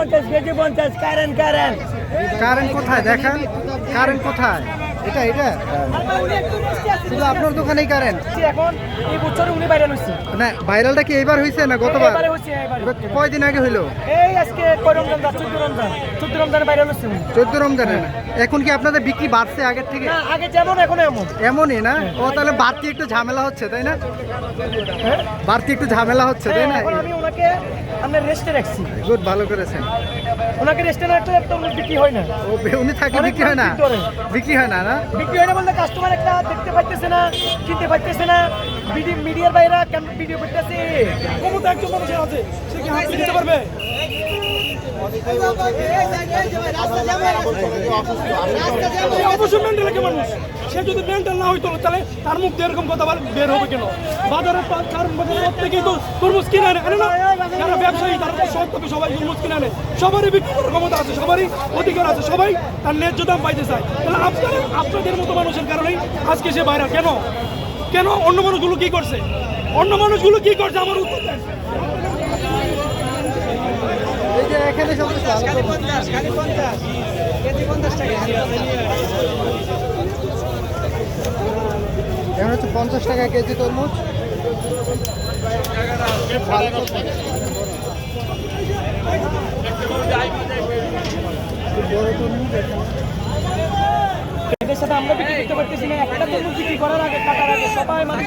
পঞ্চাশ কেজি পঞ্চাশ current current current কোথায়? দেখেন কারেন্ট কোথায়? এটা এটা? শুধু আপনার দোকানেই কারেন্ট? এখন এই বছরে উনি বাইরে হচ্ছে না ভাইরালটা কি এইবার হয়েছে না গতবার? এবারে এবারে কয়দিন আগে হইল? এই আজকে কয় রমজান? যা চোদ্দ রমজান। চোদ্দ রমজানে চোদ্দ রমজানে? এখন কি আপনাদের বিক্রি বাড়ছে আগের থেকে? না আগে যেমন এখন এমন। এমনই না? ও তাহলে বাড়তি একটু ঝামেলা হচ্ছে তাই না? হ্যাঁ? বাড়তি একটু ঝামেলা হচ্ছে তাই হ্যাঁ, না আমি ওনাকে রেস্টে রাখছি। গুড ভালো করেছেন। ওনাকে রেস্টে রাখলে বিক্রি হয় না। ও উনি থাকলে বিক্রি হয় না? বিক্রি করে। বিক্রি হয় না না? বিক্রি হয় না বলতে কাস্টমার একটা দেখতে পাইতেছে না কিনতে পাইতেছে না। মিডিয়ার বাইরা কেন ভিডিও করতেছে। ক্ষমতা একজন মানুষ আছে সে কি হাত দিতে পারবে? অবশ্যই মেন্টাল একটা মানুষ। সে যদি মেন্টাল না হইতো তাহলে তার মুখ দিয়ে এরকম কথা বল- বের হবে কেন? বাজারে পা- তার প্রত্যেকেই তো তরমুজ কিনে আনে আনে না? যারা ব্যবসায়ী তারা তো সৎ লোকে সবাই তরমুজ কিনে আনে। সবারই বিক্রি করার ক্ষমতা আছে সবারই অধিকার আছে সবাই তার ন্যায্য দাম পাইতে চায়। তাহলে আপনারা আপনাদের মতো মানুষের কারণেই আজকে সে বাইরে কেন? কেন অন্য মানুষগুলো কি করছে? অন্য মানুষগুলো কি করছে? আমার উত্তর দেন। এই যে এখানে সব এখন হচ্ছে পঞ্চাশ টাকা কেজি তরমুজ। বড় তরমুজ এদের সাথে আমরা বিক্রি করতে পারতেছি না। একটা তরমুজ বিক্রি করার আগে কাটার আগে সবাই মানুষ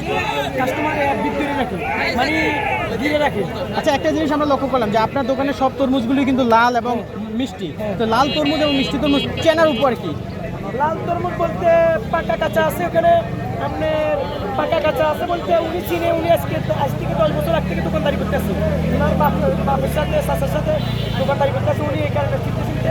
কাস্টমার বিক্রি রাখে মানে দিয়ে রাখে। আচ্ছা একটা জিনিস আমরা লক্ষ্য করলাম যে আপনার দোকানে সব তরমুজগুলি কিন্তু লাল এবং মিষ্টি। তো লাল তরমুজ এবং মিষ্টি তরমুজ চেনার উপর কি? লাল তরমুজ বলতে পাকা কাঁচা আছে ওখানে। আপনার পাকা কাঁচা আছে বলতে উনি চিনে, উনি আজকে আজ থেকে দশ বছর আগ থেকে দোকানদারি করতেছে। ওনার বাপ বাপের সাথে চাচার সাথে দোকানদারি করতেছে, উনি এই কারণে চিনতে চিনতে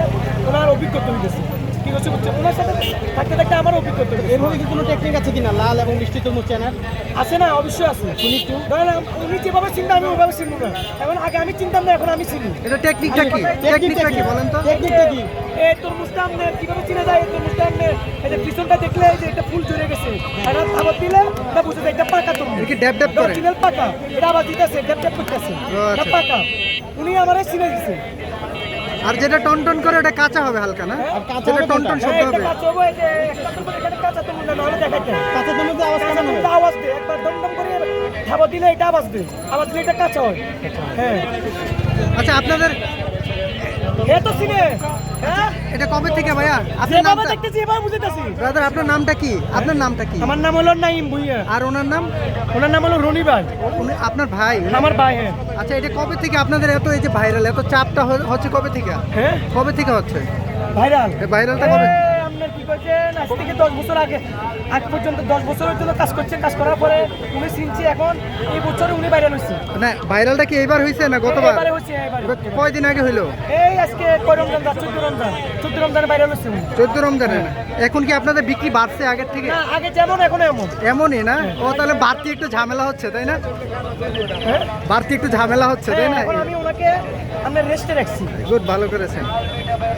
ওনার অভিজ্ঞতা হইতেছে। কি হচ্ছে বুঝছে? ওনার সাথে থাকতে থাকতে আমার অভিজ্ঞতা হইতেছে কি কোনো টেকনিক আছে কিনা? লাল এবং মিষ্টি তরমুজ চেনার? আছে না অবশ্যই আছে। শুনি একটু। ধরেন উনি যেভাবে চিন্তা আমি ওভাবে চিনবো না। এখন আগে আমি চিনতাম না এখন আমি চিনি। এটা টেকনিকটা কি? টেকনিকটা কি? বলেন তো। টেকনিকটা কি? এই তরমুজটা আপনি কীভাবে চিনে যায়? এই তরমুজটা আপনি এই যে পিছনটা দেখলে এই যে এটা ফুল জুড়ে গেছে। আর আবার দিলে এটা বুঝে যায় এটা পাকা তরমুজ। এটা কি ড্যাব ড্যাব করে? অরিজিনাল পাকা। এটা আবার দিতেছে ড্যাপ ড্যাপ করতেছে। এটা আচ্ছা। পাকা। উনি আমারে চিনে দিছে। আর যেটা টন টন করে ওটা কাঁচা হবে হালকা না আর কাঁচা যেটা হবে টন টন শব্দ হ্যাঁ, এটা হবে কাঁচা হবে, এই যে একটা তরমুজ এখানে কাঁচা না, নাহলে দেখাইতে। কাঁচা তরমুজে আওয়াজ কাঁচা আওয়াজ দেয়, একবার দম দম করে ধাবা দিলে এটা আওয়াজ দেয়, আওয়াজ দিলে এটা কাঁচা হয়। হ্যাঁ। আচ্ছা আপনাদের তো হ্যাঁ? এটা কবে থেকে ভাইয়া? আপনার যেভাবে দেখতেছি এভাবে বুঝাইতেছি। ব্রাদার আপনার নামটা কি? আপনার নামটা কি? আমার নাম হলো নাইম ভুইয়া আর ওনার নাম? ওনার নাম হলো রনি ভাই। উনি আপনার ভাই? আমার ভাই হ্যাঁ। আচ্ছা এটা কবে থেকে আপনাদের এত এই যে ভাইরাল এত চাপটা হচ্ছে কবে থেকে? হ্যাঁ? কবে থেকে হচ্ছে? ভাইরাল। ভাইরালটা কবে? করছেন আজ থেকে দশ বছর আগে পর্যন্ত দশ বছরের জন্য কাজ করছেন। কাজ করার পরে উনি এখন এই বছরে উনি ভাইরাল হয়েছে না ভাইরালটা কি এইবার হয়েছে না গতবার? এবারে হচ্ছে এবারে কয়দিন আগে হইল? এই আজকে কয় রমজান? চোদ্দ রমজান। চোদ্দ রমজানে ভাইরাল উনি। চোদ্দ রমজানে? না এখন কি আপনাদের বিক্রি বাড়ছে আগের থেকে? না আগে যেমন এখন এমন। এমনই না? ও তাহলে বাড়তি একটু ঝামেলা হচ্ছে তাই না? হ্যাঁ? বাড়তি একটু ঝামেলা হচ্ছে তাই হ্যাঁ, না? আমি ওনাকে আপনার রেস্টে রাখছি। গুড ভালো করেছেন।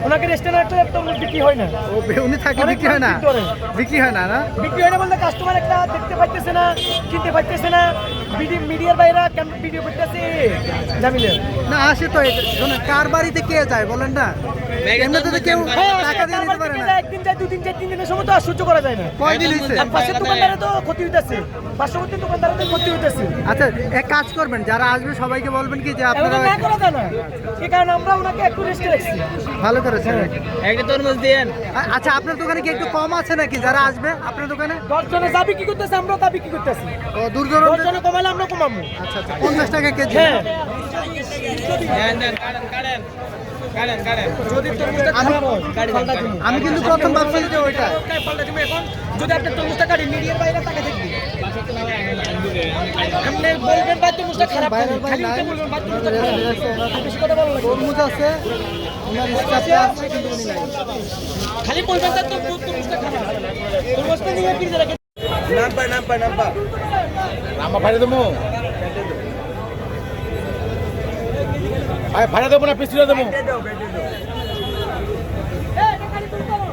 ওনাকে রেস্টে রাখলে একটা বিক্রি হয় না। ও উনি থাকলে অনেক বিক্রি হয় না? বিক্রি করে। বিক্রি হয় না না? বিক্রি হয় না বলতে কাস্টমার একটা দেখতে পাইতেছে না কিনতে পাইতেছে না। মিডিয়ার বাইরা কেন ভিডিও করতেছে? জামিলে না আসে তো শোনেন কার বাড়িতে কে যায় বলেন না? এমনিতে তো কেউ টাকা দিয়ে দিতে পারে না। একদিন যায় দুদিন যায় তিন দিনের সময় তো আর সহ্য করা যায় না। কয়দিন হয়েছে? আর পাশের দোকানদারে তো ক্ষতি হইতেছে। পার্শ্ববর্তী দোকানদারে তো ক্ষতি হইতেছে। আচ্ছা এক কাজ করবেন যারা আসবে সবাইকে বলবেন কি যে আপনারা না করা যায় না। এই কারণে আমরা ওনাকে একটু রেস্টে রাখছি। ভালো করেছেন। একটা তরমুজ দিয়েন আচ্ছা আপনার দোকানে কি একটু কম আছে নাকি? যারা আসবে আপনার দোকানে? দশ জনে যা বিক্রি করতেছে আমরা তা বিক্রি করতেছি। ও জনে কমালে আমরা কমাবো। আচ্ছা আচ্ছা পঞ্চাশ টাকা কেজি। হ্যাঁ। আমি কিন্তু প্রথম ভাবছি যে ওইটা এখন যদি আপনার তরমুজটা কাটি মিডিয়ার বাইরে আপনি বলবেন ভাই তরমুজটা খারাপ খালি। বলবেন ভাই তরমুজটা খারাপ। আর বেশি কথা বলা লাগবে না। তরমুজ আছে খালি বলবেন তার তরমুজটা খারাপ। তরমুজটা নিয়ে ফ্রিজে রাখেন আমার ভাড়া দেবো। আরে ভাড়া দেবো না, পিছনে দেবো।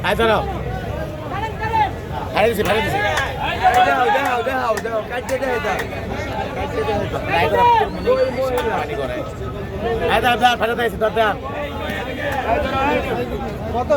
আয়, দাঁড়াও। ভাড়া দিছি ভাড়া দিছি। কত?